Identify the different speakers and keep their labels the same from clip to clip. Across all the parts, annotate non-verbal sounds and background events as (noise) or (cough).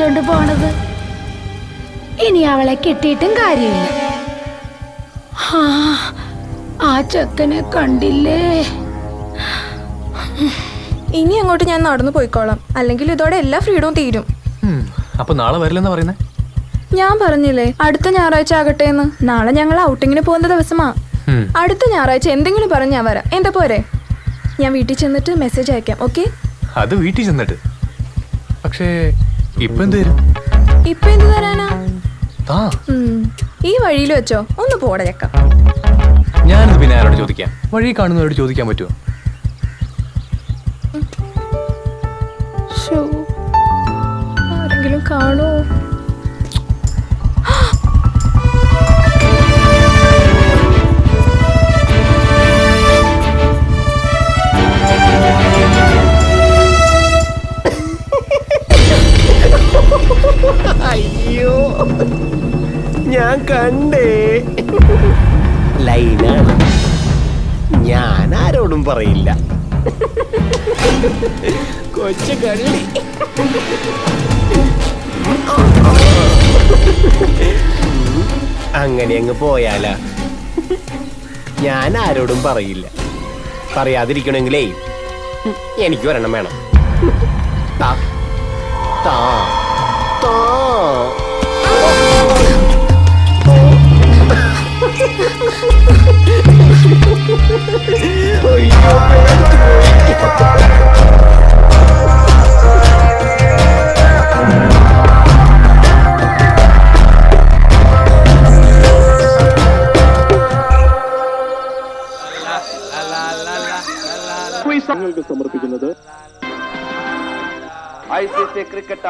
Speaker 1: വിളിച്ചോണ്ട് പോണത്. ഇനി അവളെ കിട്ടിയിട്ടും കാര്യമില്ല. ആ, ആ ചെക്കനെ കണ്ടില്ലേ?
Speaker 2: ഇനി അങ്ങോട്ട് ഞാൻ നടന്നു പോയിക്കോളാം. അല്ലെങ്കിൽ ഇതോടെ എല്ലാ ഫ്രീഡവും തീരും.
Speaker 3: അപ്പൊ നാളെ വരില്ലെന്ന് പറയുന്നേ?
Speaker 2: ഞാൻ പറഞ്ഞില്ലേ അടുത്ത ഞായറാഴ്ച ആകട്ടെ എന്ന് നാളെ ഞങ്ങൾ ഔട്ടിങ്ങിന് പോകുന്ന ദിവസമാ. അടുത്ത ഞായറാഴ്ച എന്തെങ്കിലും പറഞ്ഞ് ഞാൻ വരാം. എന്താ പോരെ? ഞാൻ വീട്ടിൽ ചെന്നിട്ട് മെസ്സേജ് അയക്കാം ഓക്കെ
Speaker 3: അത് വീട്ടിൽ ചെന്നിട്ട്. പക്ഷേ ഇപ്പൊ എന്ത് തരും
Speaker 2: ഇപ്പൊ എന്ത് തരാനാ ഈ വഴിയിൽ വെച്ചോ. ഒന്ന് പോടെ ചക്ക.
Speaker 3: ഞാനിത് പിന്നെ ആരോട് ചോദിക്കാം? വഴി കാണുന്നവരോട് ചോദിക്കാൻ പറ്റുമോ
Speaker 2: ആരെങ്കിലും കാണോ
Speaker 4: അയ്യോ. ഞാൻ കണ്ടേ. ലൈനാണ് ഞാൻ ആരോടും പറയില്ല. കൊച്ചു കള്ളി. അങ്ങനെ അങ്ങ് പോയാലാ. ഞാൻ ആരോടും പറയില്ല. പറയാതിരിക്കണമെങ്കിലേ എനിക്ക് ഒരെണ്ണം വേണം. താ താ താ.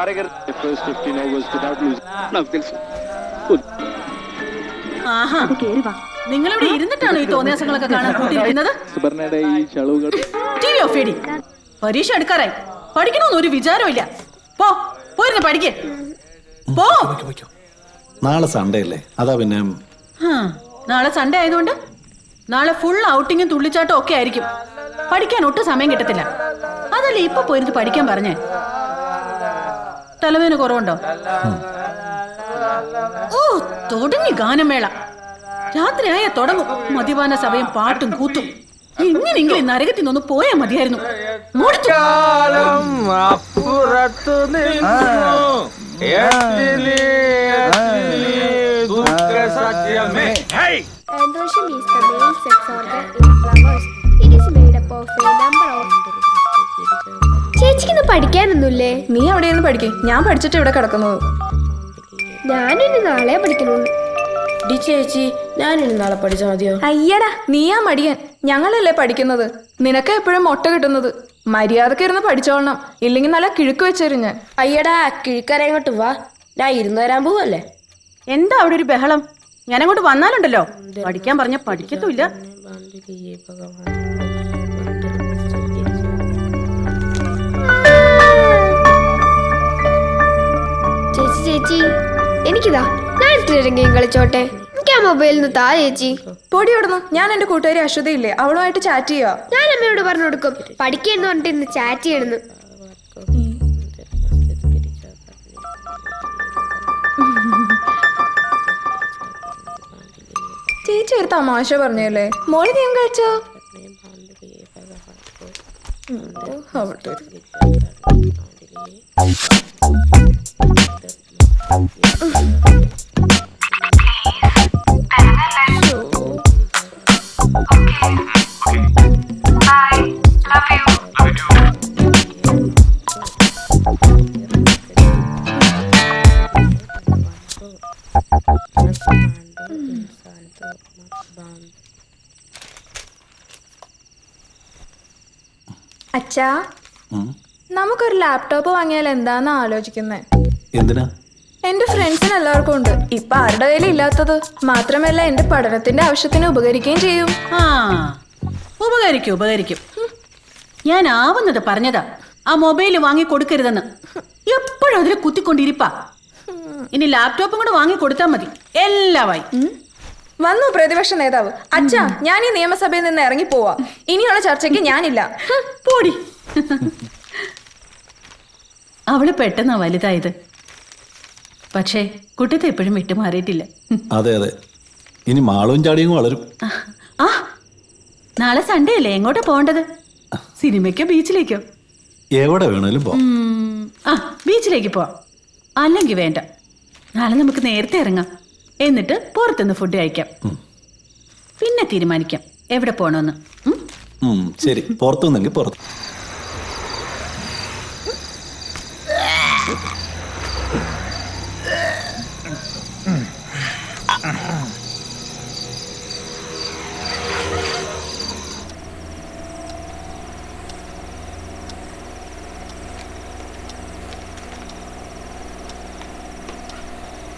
Speaker 5: C cricket അരങ്ങർ
Speaker 6: first fifteen August without losing
Speaker 5: నాకు తెలుసు
Speaker 7: ആഹാ നിങ്ങളിവിടെ ഇരുന്നിട്ടാണോ ഈ തോന്നിയാസങ്ങളൊക്കെ കാണാൻ കൂട്ടിയിരിക്കുന്നത്
Speaker 6: സുബർണയുടെ ഈ ചളവുകൾ
Speaker 7: ടി വി ഓഫ് ചെയ്യടി പരീക്ഷ എടുക്കാറായി പഠിക്കണമെന്ന് ഒരു വിചാരമില്ല പോ പോയിരുന്ന് പഠിക്കേ പോ
Speaker 8: നാളെ സൺഡേ അല്ലേ അതാ പിന്നെ
Speaker 7: ഹാ, നാളെ സൺഡേ ആയതുകൊണ്ട് നാളെ ഫുൾ ഔട്ടിങ്ങും തുള്ളിച്ചാട്ടം ഒക്കെ ആയിരിക്കും പഠിക്കാൻ ഒട്ടും സമയം കിട്ടത്തില്ല അതല്ലേ ഇപ്പൊ പോയിരുന്ന് പഠിക്കാൻ പറഞ്ഞേ തലവേദന കുറവുണ്ടോ? ഓ തുടങ്ങി ഗാനമേള. രാത്രിയായ തുടങ്ങും. മദ്യപാന സഭയും പാട്ടും കൂത്തും. എങ്ങനെയെങ്കിലും നരകത്തിൽ നിന്ന് പോയാൽ മതിയായിരുന്നു.
Speaker 5: അപ്പുറത്തു
Speaker 9: Androgen is the main sex organ in flowers. It is made up of a number of. ചേച്ചിക്ക് പഠിക്കാനൊന്നുമില്ലേ?
Speaker 2: നീ അവിടെ നിന്ന് പഠിക്കേ? ഞാൻ പഠിച്ചിട്ട് ഇവിടെ കിടക്കുന്നത്
Speaker 9: ഞാനിനി നാളെ പഠിക്കണുള്ളൂ.
Speaker 10: ഡി ചേച്ചി ഞാനിനി നാളെ പഠിച്ചാൽ മതിയോ?
Speaker 2: അയ്യടാ നീയാ മടിയൻ. ഞങ്ങളല്ലേ പഠിക്കുന്നത്? നിനക്ക് എപ്പോഴും മുട്ട കിട്ടുന്നത്? മര്യാദയ്ക്ക് ഇരുന്ന് പഠിച്ചോളണം. ഇല്ലെങ്കിൽ നല്ല കിഴുക്ക് വെച്ചേരും ഞാൻ.
Speaker 10: അയ്യടാ കിഴുക്കരങ്ങോട്ട് വാ. ഞാൻ ഇരുന്ന് തരാൻ പോവല്ലേ?
Speaker 7: എന്താ അവിടെ ഒരു ബഹളം? ഞാൻ അങ്ങോട്ട് വന്നാലുണ്ടല്ലോ പഠിക്കാൻ പറഞ്ഞ പഠിക്കത്തുമില്ല.
Speaker 9: എനിക്കിതാ ഞാൻ ഇത്രയും ഗെയിം കളിച്ചോട്ടെ. എനിക്ക് ആ മൊബൈലിൽ നിന്ന് താ ചേച്ചി.
Speaker 2: പൊടി ഇടുന്നു. ഞാൻ എന്റെ കൂട്ടുകാരി അശ്വതയില്ലേ? അവളുമായിട്ട് ചാറ്റ് ചെയ്യുക
Speaker 9: ഞാൻ അമ്മയോട് പറഞ്ഞു കൊടുക്കും. പഠിക്കുന്നു പറഞ്ഞിട്ട് ഇന്ന് ചാറ്റ് ചെയ്യണമെന്ന്
Speaker 2: ചേച്ചി ഒരു തമാശ പറഞ്ഞല്ലേ? മോൾ ഗെയിം കളിച്ചോ? അവിടെ അച്ഛാ. നമുക്കൊരു ലാപ്ടോപ്പ് വാങ്ങിയാൽ എന്താന്ന് ആലോചിക്കുന്നത്
Speaker 8: എന്തിനാ?
Speaker 2: എന്റെ ഫ്രണ്ട്സിന് എല്ലാവർക്കും ഉണ്ട്. ഇപ്പൊ ആരുടെ കയ്യിൽ ഇല്ലാത്തത്. മാത്രമല്ല എന്റെ പഠനത്തിന്റെ ആവശ്യത്തിന് ഉപകരിക്കുകയും ചെയ്യും.
Speaker 7: ആ ഉപകരിക്കും ഉപകരിക്കും. ഞാൻ ആവുന്നത് പറഞ്ഞതാ. ആ മൊബൈൽ വാങ്ങി കൊടുക്കരുതെന്ന്. എപ്പോഴും അതിൽ കുത്തിക്കൊണ്ടിരിപ്പാ. ഇനി ലാപ്ടോപ്പും കൂടെ വാങ്ങി കൊടുത്താൽ മതി. എല്ലാമായി.
Speaker 2: വന്നു പ്രതിപക്ഷ നേതാവ്. അച്ഛാ ഞാൻ ഈ നിയമസഭയിൽ നിന്ന് ഇറങ്ങി പോവാ. ഇനിയുള്ള ചർച്ചയ്ക്ക് ഞാനില്ല.
Speaker 7: പോടി. അവൾ പെട്ടെന്നാ വലുതായത്. പക്ഷേ കുട്ടിത്തെ എപ്പോഴും വിട്ടുമാറിയിട്ടില്ല.
Speaker 8: അതെ അതെ. ഇനി മാളവും ചാടിയും വളരും.
Speaker 7: ആ നാളെ സൺഡേ അല്ലേ? എങ്ങോട്ടാ പോകേണ്ടത്? സിനിമയ്ക്കോ ബീച്ചിലേക്കോ?
Speaker 8: എവിടെ വേണേലും പോ
Speaker 7: ആ ബീച്ചിലേക്ക് പോവാം. അല്ലെങ്കിൽ വേണ്ട. നാളെ നമുക്ക് നേരത്തെ ഇറങ്ങാം. എന്നിട്ട് പുറത്തുനിന്ന് ഫുഡ് കഴിക്കാം. പിന്നെ തീരുമാനിക്കാം. എവിടെ
Speaker 8: പോണോന്ന്. ശരി. പുറത്തു പുറത്ത്.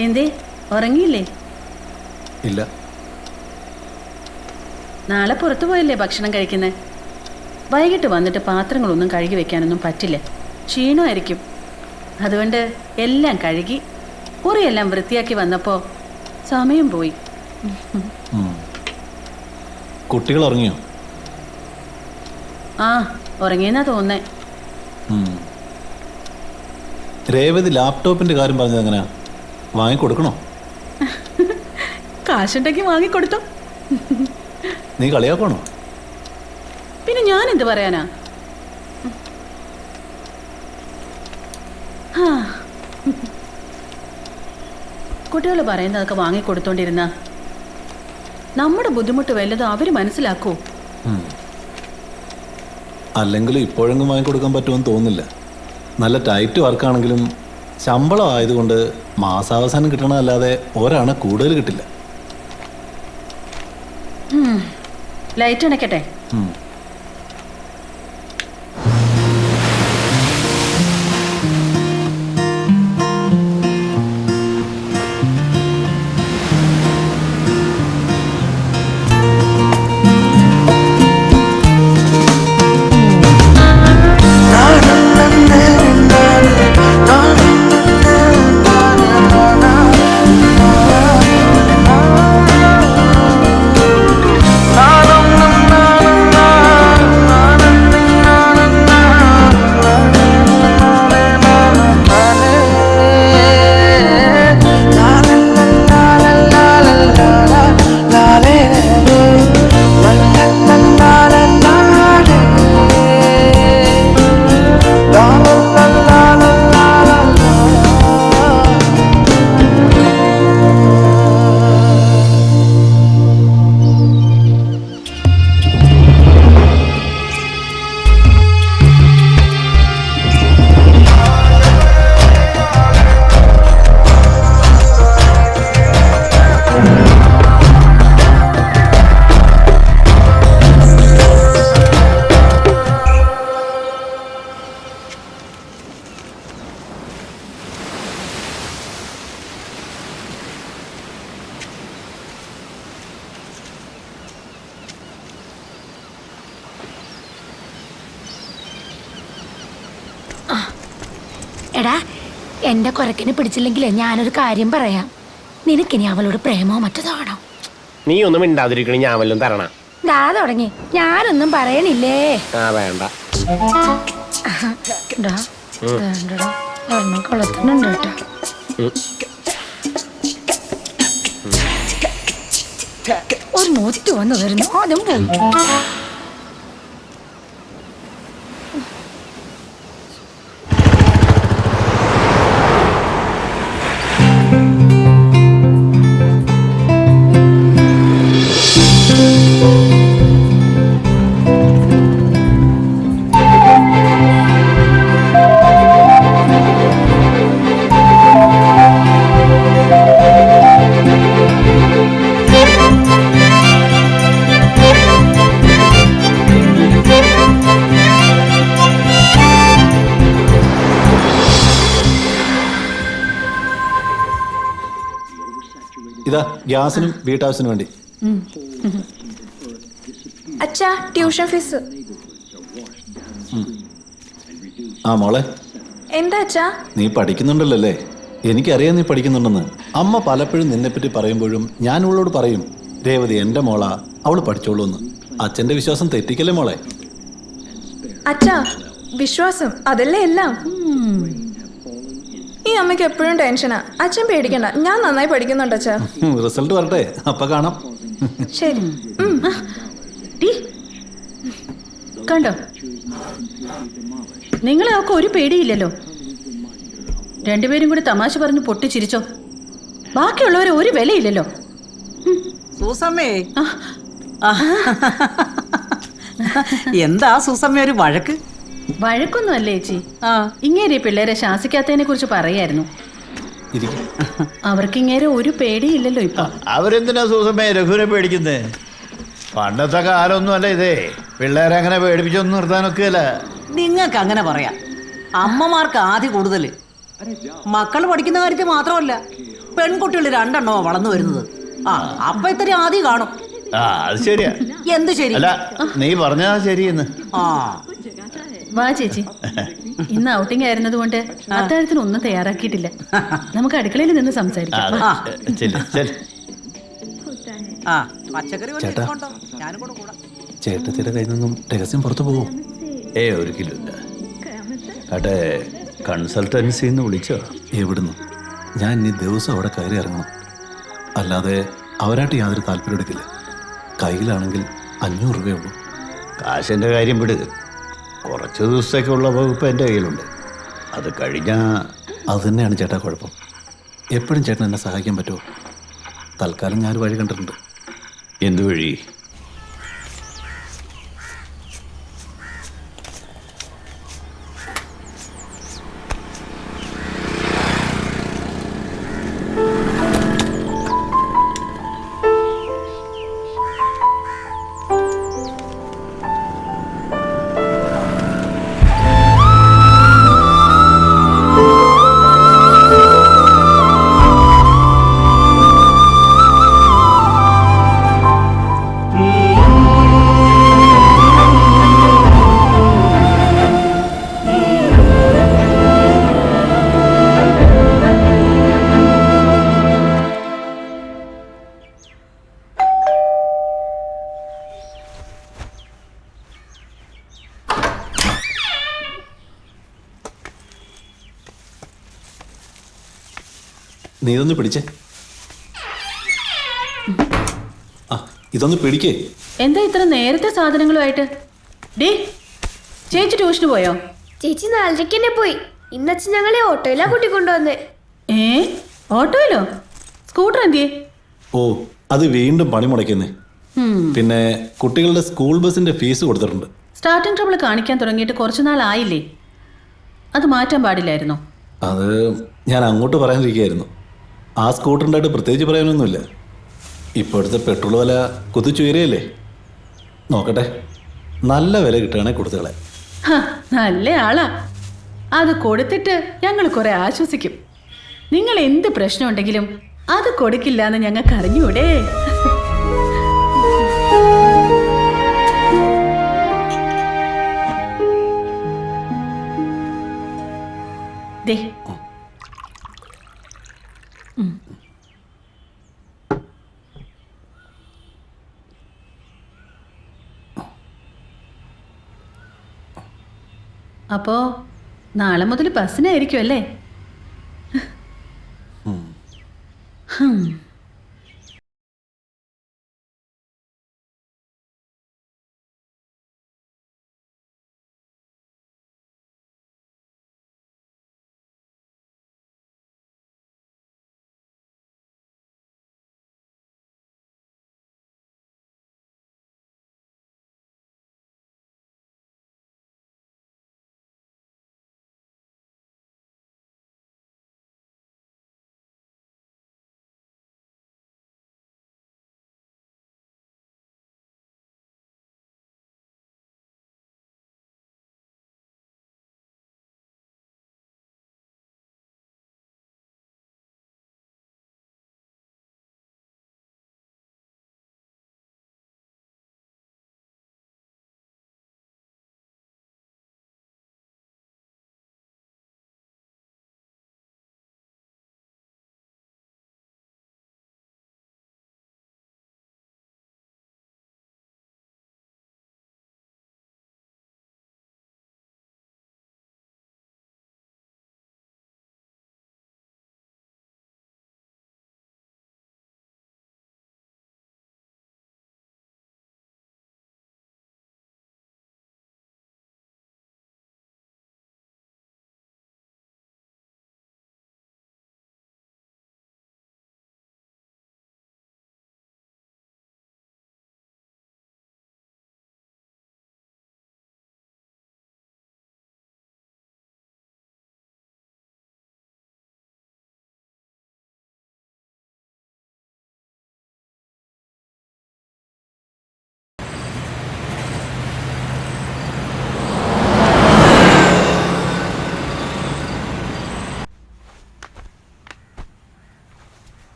Speaker 7: എന്തേ? ഉറങ്ങിയില്ലേ?
Speaker 8: ഇല്ല.
Speaker 7: നാളെ പുറത്തു പോയല്ലേ ഭക്ഷണം കഴിക്കുന്നത് വൈകിട്ട് വന്നിട്ട് പാത്രങ്ങളൊന്നും കഴുകി വെക്കാനൊന്നും പറ്റില്ല? ക്ഷീണമായിരിക്കും. അതുകൊണ്ട് എല്ലാം കഴുകി കുറിയെല്ലാം വൃത്തിയാക്കി വന്നപ്പോൾ സമയം പോയി.
Speaker 8: കുട്ടികൾ ഉറങ്ങിയോ?
Speaker 7: ആ ഉറങ്ങിയെന്നാ തോന്നേ.
Speaker 8: രേവതി ലാപ്ടോപ്പിന്റെ കാര്യം പറഞ്ഞത് എങ്ങനെയാ? വാങ്ങിക്കൊടുക്കണോ?
Speaker 7: കാശുണ്ടെങ്കിൽ വാങ്ങിക്കൊടുത്തു.
Speaker 8: നീ കളിയാക്കണോ
Speaker 7: പിന്നെ ഞാൻ എന്ത് പറയാനാ കുട്ടികൾ പറയുന്നതൊക്കെ വാങ്ങിക്കൊടുത്തോണ്ടിരുന്ന. നമ്മുടെ ബുദ്ധിമുട്ട് വല്ലതും അവർ മനസ്സിലാക്കൂ?
Speaker 8: അല്ലെങ്കിൽ അല്ലെങ്കിലും ഇപ്പോഴെങ്കിലും വാങ്ങിക്കൊടുക്കാൻ പറ്റുമെന്ന് തോന്നുന്നില്ല. നല്ല ടൈറ്റ് വർക്കാണെങ്കിലും ശമ്പളം ആയതുകൊണ്ട് മാസാവസാനം കിട്ടണമല്ലാതെ ഒരാണ് കൂടുതൽ കിട്ടില്ല.
Speaker 7: ലൈറ്റ് അണയ്ക്കട്ടെ
Speaker 1: എടാ എന്റെ കുരക്കിനെ പിടിച്ചില്ലെങ്കിലേ ഞാനൊരു കാര്യം പറയാം. നിനക്കിനി അവളോട് പ്രേമോ മറ്റതാണോ
Speaker 4: നീ ഒന്നും മിണ്ടാതിരിക്കണേ ഞാൻ വല്ലതും തരണ.
Speaker 1: ദാ തുടങ്ങി. ഞാനൊന്നും പറയണില്ലേ?
Speaker 4: ആ വേണ്ട.
Speaker 1: കേട്ടോ. ഒരു നോറ്റ് വന്നു വരുന്നു. അതും പോയി.
Speaker 8: ഇതാ ഗ്യാസിനും വീട്ടാവശ്യത്തിനും വേണ്ടി.
Speaker 2: അച്ഛാ ട്യൂഷൻ ഫീസ്.
Speaker 8: ആ മോളെ.
Speaker 2: എന്താ അച്ഛാ?
Speaker 8: നീ പഠിക്കുന്നുണ്ടല്ലോ എനിക്കറിയാം നീ പഠിക്കുന്നുണ്ടെന്ന്. അമ്മ പലപ്പോഴും നിന്നെപ്പറ്റി പറയുമ്പോഴും ഞാൻ ഉള്ളോട് പറയും രേവതി എന്റെ മോളാ അവൾ പഠിച്ചോളൂ എന്ന്. അച്ഛന്റെ വിശ്വാസം തെറ്റിക്കല്ലേ മോളെ?
Speaker 2: അച്ഛാ വിശ്വാസം അതല്ലേ എല്ലാം? ഈ അമ്മയ്ക്ക് എപ്പോഴും ടെൻഷനാ അച്ഛൻ പേടിക്കണ്ട. ഞാൻ നന്നായി പഠിക്കുന്നുണ്ട് അച്ഛാ.
Speaker 8: റിസൾട്ട് വരട്ടെ. അപ്പൊ കാണാം.
Speaker 2: ശരി.
Speaker 7: കണ്ടോ? നിങ്ങളെ ഒക്കെ ഒരു പേടിയില്ലല്ലോ. രണ്ടുപേരും കൂടി തമാശ പറഞ്ഞ് പൊട്ടിച്ചിരിച്ചോ? ബാക്കിയുള്ളവരെ ഒരു വിലയില്ലല്ലോ.
Speaker 11: സൂസമ്മേ. എന്താ സൂസമ്മ ഒരു വഴക്ക്?
Speaker 7: വഴക്കൊന്നും അല്ലേ ചേച്ചി? ആ ഇങ്ങേരെ പിള്ളേരെ ശാസിക്കാത്തതിനെ കുറിച്ച് പറയായിരുന്നു. അവർക്ക് ഇങ്ങേരെ ഒരു പേടിയില്ലല്ലോ ഇപ്പൊ.
Speaker 5: അവരെന്തിനാ സൂസമ്മയെ രഘുവിനെ പേടിക്കുന്നേ? പണ്ടത്തെ കാലമൊന്നും അല്ല ഇതേ. പിള്ളേരെ അങ്ങനെ പേടിപ്പിച്ചൊന്നും നിർത്താനൊക്കെയല്ല.
Speaker 11: നിങ്ങൾക്ക് അങ്ങനെ പറയാം. അമ്മമാർക്ക് ആദ്യ കൂടുതൽ. മക്കൾ പഠിക്കുന്ന കാര്യത്തിൽ മാത്രമല്ല പെൺകുട്ടികൾ രണ്ടെണ്ണോ വളർന്നു വരുന്നത്. ആ അപ്പൊ ഇത്തരം ആദ്യം കാണും.
Speaker 5: ആ അത് ശരിയാ.
Speaker 11: എന്ത് ശരി?
Speaker 5: അല്ല നീ പറഞ്ഞാ ശരിയെന്ന്.
Speaker 11: ആ
Speaker 7: വാ ചേച്ചി. ഇന്ന് ഔട്ടിംഗ് ആയിരുന്നത് കൊണ്ട് അത്താഴത്തിന് ഒന്നും തയ്യാറാക്കിയിട്ടില്ല. നമുക്ക് അടുക്കളയിൽ നിന്ന് സംസാരിക്കാം.
Speaker 5: ആ, ചെല്ല്, ചെല്ല്.
Speaker 11: ആ പച്ചക്കറി വല്ലതും
Speaker 8: ചേട്ടാ.
Speaker 11: ഇരിപ്പുണ്ടോ? ഞാനും കൂടെ കൂടാം.
Speaker 8: ചേട്ടത്തിയുടെ കയ്യിൽ നിന്നും രഹസ്യം പുറത്തു പോകും.
Speaker 5: ഏ ഒരിക്കലും ഇല്ല. കൺസൾട്ടൻസിന്ന് നിന്ന് വിളിച്ചോ?
Speaker 8: എവിടുന്നു? ഞാൻ ഇനി ദിവസം അവിടെ കയറി ഇറങ്ങണം. അല്ലാതെ അവരായിട്ട് യാതൊരു താല്പര്യം എടുക്കില്ല കയ്യിലാണെങ്കിൽ അഞ്ഞൂറ് രൂപയേ ഉള്ളൂ.
Speaker 5: കാശിന്റെ കാര്യം വിട്. കുറച്ച് ദിവസത്തേക്കുള്ള വകുപ്പ് എന്റെ കയ്യിലുണ്ട്. അത് കഴിഞ്ഞാൽ
Speaker 8: അത് തന്നെയാണ് ചേട്ടാ കുഴപ്പം. എപ്പോഴും ചേട്ടൻ എന്നെ സഹായിക്കാൻ പറ്റുമോ? തൽക്കാലം ഞാൻ വഴി കണ്ടിട്ടുണ്ട്.
Speaker 5: എന്ത് വഴി
Speaker 8: നീ ഇതൊന്ന് പിടിച്ചേ. ആ ഇതൊന്ന് പിടിക്കേ.
Speaker 7: എന്താ ഇത്ര നേരത്തെ സാധനങ്ങളുമായിട്ട്? ഡേ ചേച്ചി ട്യൂഷന് പോയോ?
Speaker 9: ചേച്ചി നാലരയ്ക്ക് തന്നെ പോയി. ഇന്നച്ഛൻ ഞങ്ങളെ ഓട്ടോയിലാ കൂട്ടിക്കൊണ്ടുവന്നേ.
Speaker 7: ഏ ഓട്ടോയിലോ? സ്കൂട്ടർ എന്തിയേ?
Speaker 8: ഓ അത് വീണ്ടും പണി മുടക്കുന്നേ പിന്നെ കുട്ടികളുടെ സ്കൂൾ ബസിന്റെ ഫീസ് കൊടുത്തിട്ടുണ്ട്.
Speaker 7: സ്റ്റാർട്ടിംഗ് ട്രബിൾ കാണിക്കാൻ തുടങ്ങിയിട്ട് കുറച്ചു നാളായില്ലേ? അത് മാറ്റാൻ പാടില്ലായിരുന്നോ?
Speaker 8: അത് ഞാൻ അങ്ങോട്ട് പറയാനിരിക്കുകയായിരുന്നു. ആ സ്കൂട്ടറിന്റെ പ്രത്യേകിച്ച് പറയാനൊന്നുമില്ല. ഇപ്പോഴത്തെ പെട്രോൾ വില കുതിച്ചുയരയല്ലേ നോക്കട്ടെ. നല്ല വില കിട്ടുകയാണെങ്കിൽ കൊടുത്തുകളെ.
Speaker 7: നല്ല ആളാ. അത് കൊടുത്തിട്ട് ഞങ്ങൾ കുറെ ആശ്വസിക്കും. നിങ്ങൾ എന്ത് പ്രശ്നമുണ്ടെങ്കിലും അത് കൊടുക്കില്ല എന്ന് ഞങ്ങൾക്ക് അറിഞ്ഞൂടെ അപ്പോ നാളെ മുതൽ ബസ്സിനായിരിക്കും അല്ലേ ഹും.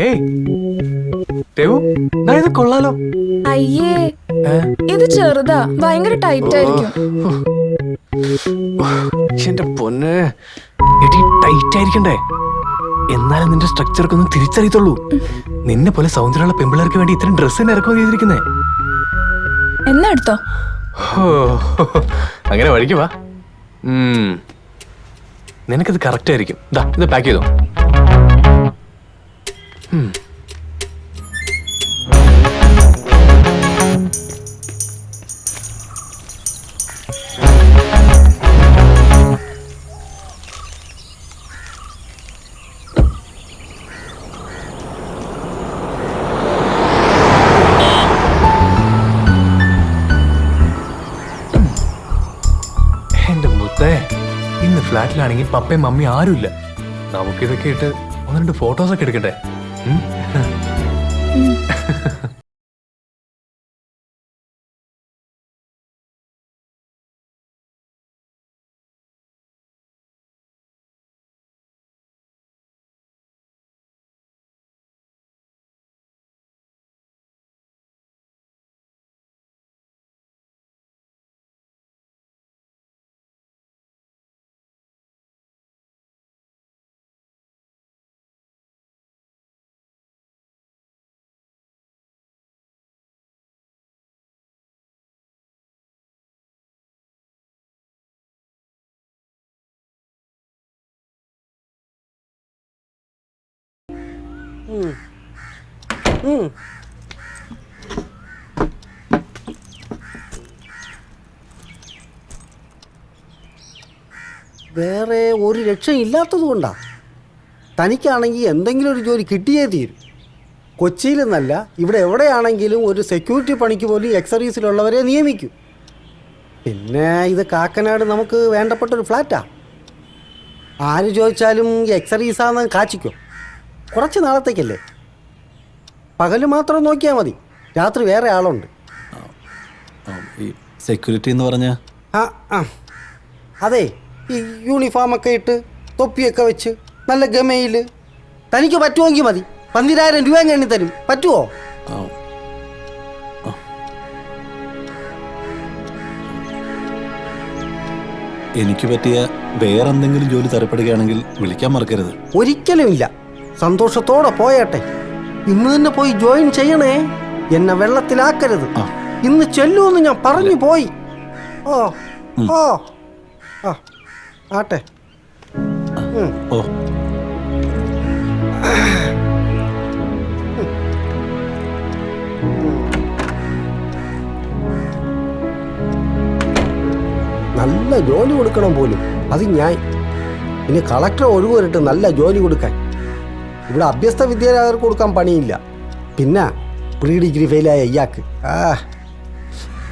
Speaker 3: ഏയ്. രഘു ദാ ഇത് കൊള്ളാലോ.
Speaker 2: അയ്യേ.
Speaker 3: ഏ?
Speaker 2: ഇത് ചെറുതാ ഭയങ്കര ടൈറ്റ് ആയിരിക്കും.
Speaker 3: എന്റെ പൊന്ന്. എടി ടൈറ്റ് ആയിരിക്കണ്ടേ? എന്നാലും നിന്റെ സ്ട്രക്ചർക്ക് ഒന്ന് തിരിച്ചറിയത്തുള്ളൂ. നിന്നെ പോലെ സൗന്ദര്യമുള്ള പെമ്പിളർക്ക് വേണ്ടി ഇത്രയും ഡ്രസ്സ് തന്നെ ഇറക്കുമതി ചെയ്തിരിക്കുന്നേ.
Speaker 2: എന്നാ എടുത്തോ?
Speaker 3: ഹോ, അങ്ങനെ വഴിക്ക് വാ. ഉം. നിനക്കത് കറക്റ്റ് ആയിരിക്കും. ദാ ഇത് പാക്ക് ചെയ്തോ. ഫ്ലാറ്റിലാണെങ്കിൽ പപ്പയും മമ്മിയും ആരുമില്ല. നമുക്കിതൊക്കെ ഇട്ട് ഒന്ന് രണ്ട് ഫോട്ടോസ് ഒക്കെ (laughs) എടുക്കട്ടെ Mm.
Speaker 11: വേറെ ഒരു രക്ഷയില്ലാത്തത് കൊണ്ടാ. തനിക്കാണെങ്കിൽ എന്തെങ്കിലും ഒരു ജോലി കിട്ടിയേ തീരും. കൊച്ചിയിലെന്നല്ല ഇവിടെ എവിടെയാണെങ്കിലും ഒരു സെക്യൂരിറ്റി പണിക്ക് പോലും എക്സർവീസിലുള്ളവരെ നിയമിക്കും. പിന്നെ ഇത് കാക്കനാട് നമുക്ക് വേണ്ടപ്പെട്ട ഒരു ഫ്ലാറ്റാ ആര് ചോദിച്ചാലും എക്സർവീസാന്ന് കാച്ചിക്കോ. കുറച്ച് നാളത്തേക്കല്ലേ? പകൽ മാത്രം നോക്കിയാൽ മതി. രാത്രി വേറെ ആളുണ്ട്.
Speaker 8: ഈ സെക്യൂരിറ്റി എന്ന് പറഞ്ഞ?
Speaker 11: ആ ആ. അതെ ഈ യൂണിഫോമൊക്കെ ഇട്ട് തൊപ്പിയൊക്കെ വെച്ച് നല്ല ഗമയിൽ തനിക്ക് പറ്റുമെങ്കിൽ മതി. പന്തിരായിരം രൂപ എണ്ണി തരും പറ്റുമോ
Speaker 8: എനിക്ക് പറ്റിയ വേറെന്തെങ്കിലും ജോലി തരപ്പെടുകയാണെങ്കിൽ വിളിക്കാൻ മറക്കരുത്.
Speaker 11: ഒരിക്കലുമില്ല സന്തോഷത്തോടെ പോയട്ടെ. ഇന്ന് തന്നെ പോയി ജോയിൻ ചെയ്യണേ. എന്നെ വെള്ളത്തിലാക്കരുത്. ഇന്ന് ചെല്ലൂന്ന് ഞാൻ പറഞ്ഞു പോയി. ഓ ഓ. ആ ആട്ടെ.
Speaker 8: ഓ.
Speaker 11: നല്ല ജോലി കൊടുക്കണം പോലും. അത് ഞാൻ ഇനി കളക്ടർ ഒഴിവ് വരട്ട് നല്ല ജോലി കൊടുക്കാൻ. ഇവിടെ അഭ്യസ്ത വിദ്യാലയർക്ക് കൊടുക്കാൻ പണിയില്ല. പിന്നെ പ്രീ ഡിഗ്രി ഫെയിലായ ഇയാൾക്ക്. ആ